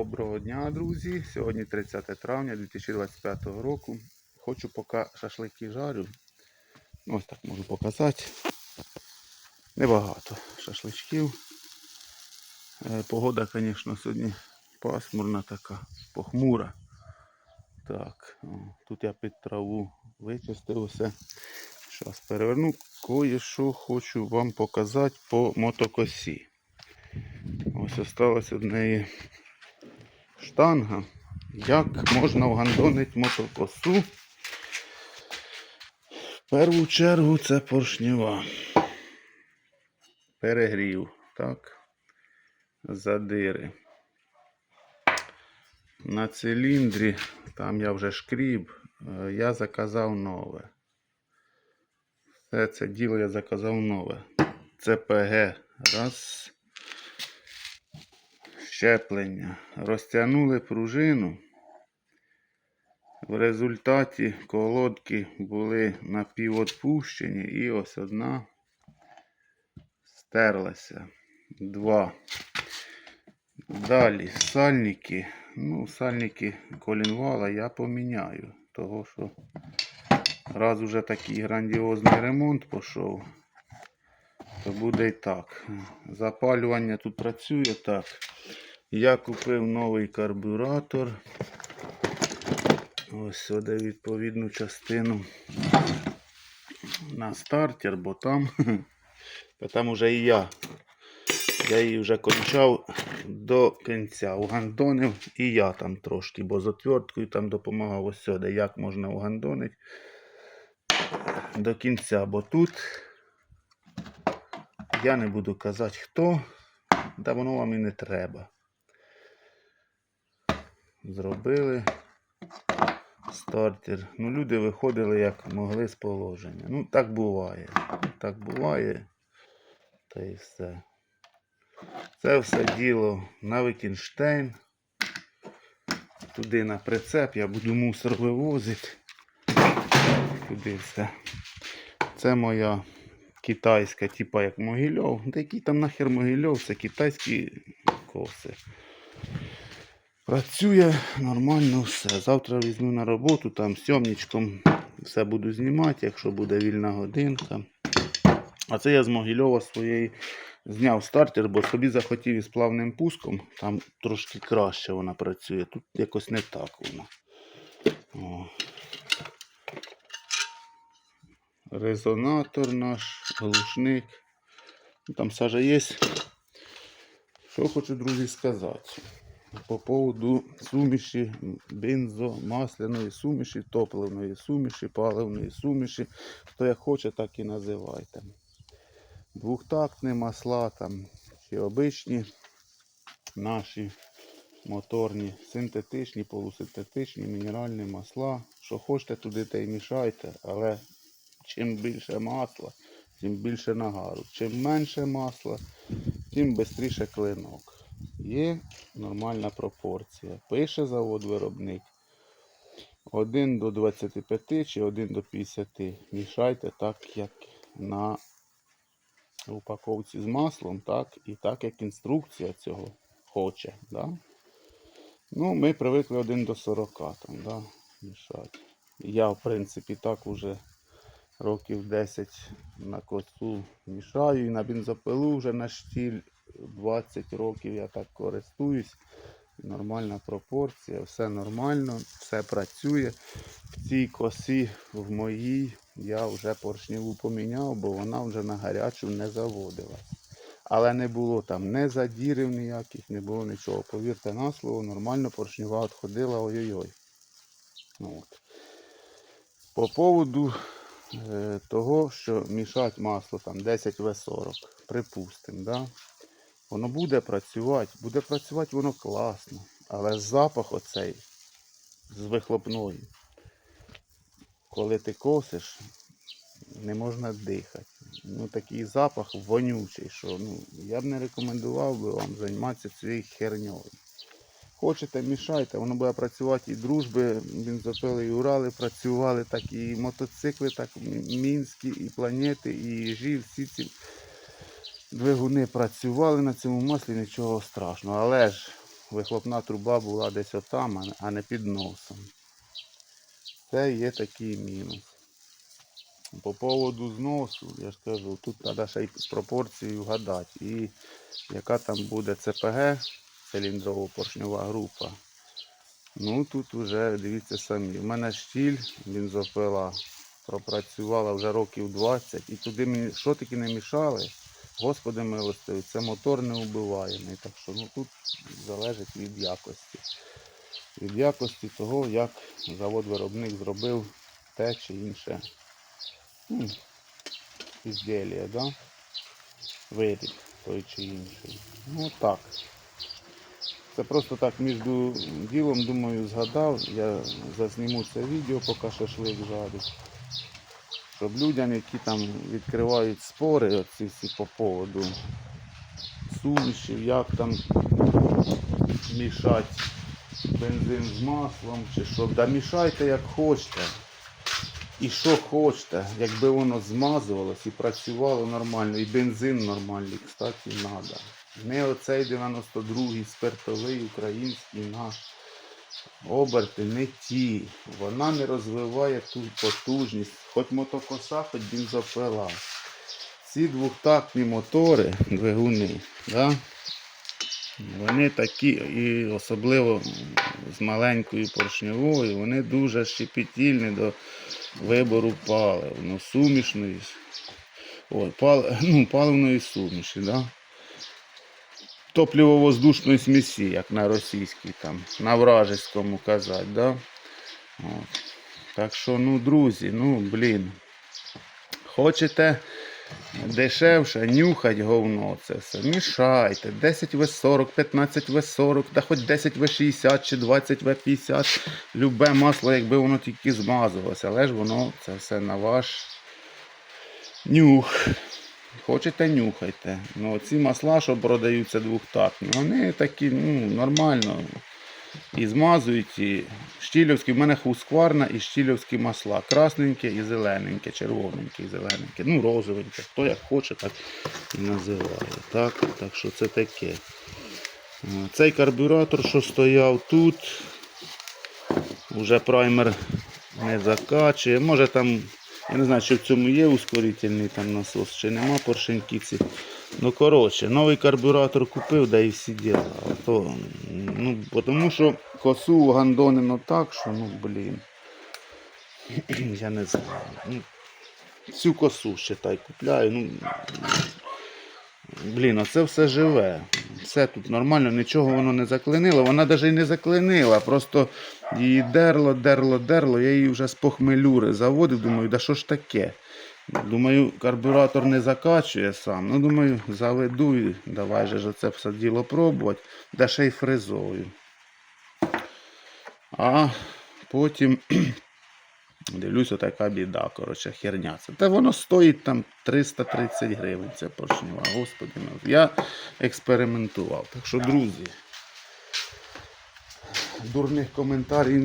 Доброго дня, друзі! Сьогодні 30 травня 2025 року. Хочу поки шашлики жарю. Ось так можу показати. Небагато шашличків. Е, Погода, звісно, сьогодні пасмурна така, похмура. Так, тут я під траву вичистив усе. Зараз переверну. Кое-що хочу вам показати по мотокосі. Ось осталась від неї штанга. Як можна вгандонити мотокосу? В першу чергу це поршнева. Перегрів, так. Задири. На циліндрі, там я вже шкріб, е, я заказав нове. Все це діло я заказав нове. ЦПГ. Раз щеплення. Розтягнули пружину. В результаті колодки були напівотпущені і ось одна стерлася. Два. Далі сальники. Ну, сальники колінвала я поміняю. Того що раз уже такий грандіозний ремонт пішов, то буде і так. Запалювання тут працює так. Я купив новий карбюратор. Ось сюди відповідну частину на стартер, бо там, бо там уже і я. Я її вже кончав до кінця. Угандонив і я там трошки, бо з отверткою там допомагав ось сюди, як можна угандонити до кінця, бо тут я не буду казати хто, та воно вам і не треба. Зробили стартер. Ну, люди виходили як могли з положення. Ну, так буває. Так буває. Та і все. Це все діло на Вікінштейн. Туди на прицеп я буду мусор вивозити. Туди все. Це моя китайська, типа як Могильов. Та який там нахер Могильов, це китайські коси. Працює нормально все. Завтра візьму на роботу, там сьомничком все буду знімати, якщо буде вільна годинка. А це я з Могильова своєї зняв стартер, бо собі захотів із плавним пуском. Там трошки краще вона працює. Тут якось не так вона. О. Резонатор наш, глушник. Ну, Там сажа є. Що хочу, друзі, сказати. По поводу суміші бензомасляної суміші, топливної суміші, паливної суміші. Хто як хоче, так і називайте. Двухтактні масла там, чи обичні наші моторні, синтетичні, полусинтетичні, мінеральні масла. Що хочете, туди те й мішайте, але чим більше масла, тим більше нагару. Чим менше масла, тим швидше клинок. Є нормальна пропорція. Пише завод-виробник 1 до 25 чи 1 до 50. Мішайте так, як на упаковці з маслом, так і так, як інструкція цього хоче. Да? Ну, ми привикли 1 до 40 там, да, мішати. Я, в принципі, так уже років 10 на коцу мішаю і на бензопилу вже на штіль 20 років я так користуюсь. Нормальна пропорція, все нормально, все працює. В цій косі, в моїй, я вже поршневу поміняв, бо вона вже на гарячу не заводилась. Але не було там не задірів ніяких, не було нічого. Повірте на слово, нормально поршнева відходила, ой-ой-ой. От. По поводу е, того, що мішати масло там 10 В40, припустимо, да? Воно буде працювати, буде працювати воно класно, але запах оцей з вихлопної, коли ти косиш, не можна дихати. Ну, такий запах вонючий, що ну, я б не рекомендував би вам займатися цією херньою. Хочете, мішайте, воно буде працювати і дружби, бензопили, і Урали працювали, так і мотоцикли, так і мінські, і планети, і їжі, всі ці двигуни працювали на цьому маслі, нічого страшного. Але ж вихлопна труба була десь отам, а не- під носом. Це є такий мінус. По поводу зносу, я ж кажу, тут треба ще й з пропорцією гадати. І яка там буде ЦПГ, циліндрово-поршньова група. Ну тут вже дивіться самі. У мене штіль бензопила пропрацювала вже років 20 і туди мені що таки не мішали. Господи милостивий, це мотор не убиваємий. Так що ну, тут залежить від якості. Від якості того, як завод-виробник зробив те чи інше ну, ізділля, да? виріб той чи інший. Ну так. Це просто так між ділом, думаю, згадав. Я зазніму це відео, поки шашлик жарю. Щоб людям, які там відкривають спори, оці всі по поводу сумішів, як там мішати бензин з маслом чи що. Да мішайте як хочете. І що хочете, якби воно змазувалось і працювало нормально, і бензин нормальний, кстати, треба. Не оцей 92-й спиртовий український наш. Оберти не ті. Вона не розвиває ту потужність, хоч мотокоса, хоч бензопила. Ці двохтактні мотори, двигуни, да? вони такі, і особливо з маленькою поршньовою, вони дуже щепетільні до вибору палив. Ну, сумішної, ой, пал, ну, паливної суміші. Да? Топливо-воздушної смісі, як на російській, там, на вражеському казати. Да? От. Так що, ну, друзі, ну, блін. Хочете дешевше, нюхать говно це все. Мішайте. 10 В40, 15 В40, та хоч 10 В60 чи 20 В50. Любе масло, якби воно тільки змазувалося, але ж воно це все на ваш нюх. Хочете, нюхайте. Ну, ці масла, що продаються двохтактні, вони такі, ну, нормально. І змазують, і щілівські, в мене хускварна і щілівські масла. Красненьке і зелененьке, червоненьке і зелененьке. Ну, розовеньке. Хто як хоче, так і називає. Так, так що це таке. Е, Цей карбюратор, що стояв тут, вже праймер не закачує. Може там, я не знаю, чи в цьому є ускорительний там насос, чи нема поршенькіці. Ну, коротше, новий карбюратор купив, да і всі діла. А То, ну, тому що косу гандонено так, що, ну, блін. Я не знаю. Ну, всю косу считай, купляю. Ну, блін, оце все живе. Все тут нормально, нічого воно не заклинило. Вона навіть і не заклинила, просто її дерло, дерло, дерло. Я її вже з похмелюри заводив, думаю, да що ж таке? Думаю, карбюратор не закачує сам. Ну, думаю, заведу і давай же це все діло пробувати, да ще й фрезою. А потім дивлюся, така біда, коротше, херня. Це. Та воно стоїть там 330 гривень, це поршнева. Господи, я експериментував. Так що, друзі, дурних коментарів не